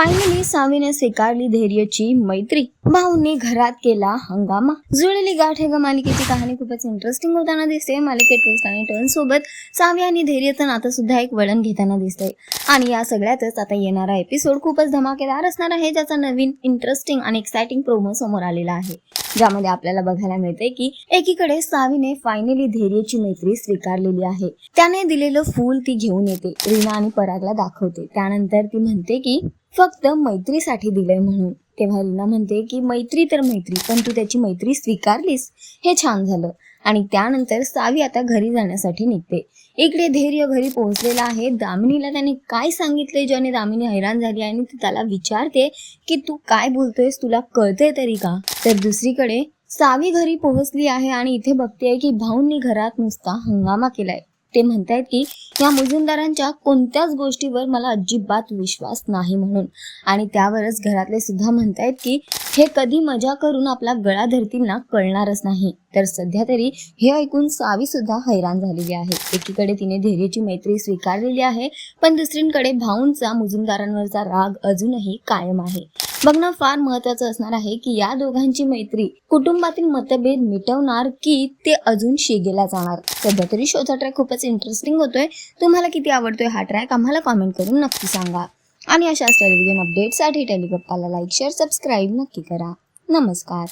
Finally सावीने स्वीकारली धैर्यची मैत्री. भाऊंनी घरात केला हंगामा. जुळलेली गाठ हे ग मालिकेची. कहाणी खूपच इंटरेस्टिंग होताना दिसते. मालिकेत ट्विस्ट आणि टर्न सोबत सावी आणि धैर्यचं नातं सुद्धा एक वळण घेताना दिसतंय. आणि या सगळ्यातच आता येणारा एपिसोड खूपच धमाकेदार असणार आहे ज्याचा नवीन इंटरेस्टिंग आणि एक्साइटिंग प्रोमो समोर आलेला आहे. ज्यामध्ये आपल्याला बघायला मिळते की एकीकडे सावीने फायनली धैर्यची मैत्री स्वीकारलेली आहे. त्याने दिलेलं फूल ती घेऊन येते. रीना आणि परागला दाखवते. त्यानंतर ती म्हणते की फक्त मैत्रीसाठी दिलंय म्हणून. तेव्हा रीना म्हणते की मैत्री तर मैत्री पण तू त्याची मैत्री स्वीकारलीस? हे छान झालं. आणि त्यानंतर सावी आता घरी जाण्यासाठी निघते. इकडे धैर्य घरी पोहोचलेला आहे. दामिनीला त्याने काय सांगितले ज्याने दामिनी हैराण झाली आणि ती त्याला विचारते की तू काय बोलतोयस? तुला कळतंय तरी का? तर दुसरीकडे सावी घरी पोहोचली आहे आणि इथे बघते की भाऊंनी घरात नुसता हंगामा केलाय. ते म्हणतायत की या मुजुमदारांच्या कोणत्याच गोष्टीवर मला अजिबात विश्वास नाही म्हणून. आणि त्यावरच घरातले सुद्धा म्हणतायत की हे कधी मजा करून आपला गळा धरतील ना कळणारच नाही. तर सध्या तरी हे ऐकून सावी सुद्धा हैराण झालेली आहे. एकीकडे तिने धैर्याची मैत्री स्वीकारलेली आहे पण दुसरीकडे भाऊंचा मुजुमदारांवरचा राग अजूनही कायम आहे. बघणं फार महत्वाचं असणार आहे की या दोघांची मैत्री कुटुंबातील मतभेद मिटवणार की ते अजून शिगेला जाणार? सध्या तरी शोचा ट्रॅक खूपच इंटरेस्टिंग होतोय. तुम्हाला किती आवडतोय हा ट्रॅक आम्हाला कॉमेंट करून नक्की सांगा. आणि अशाच टेलिव्हिजन अपडेटसाठी टेलिगप्पाला लाईक शेअर सबस्क्राईब नक्की करा. नमस्कार.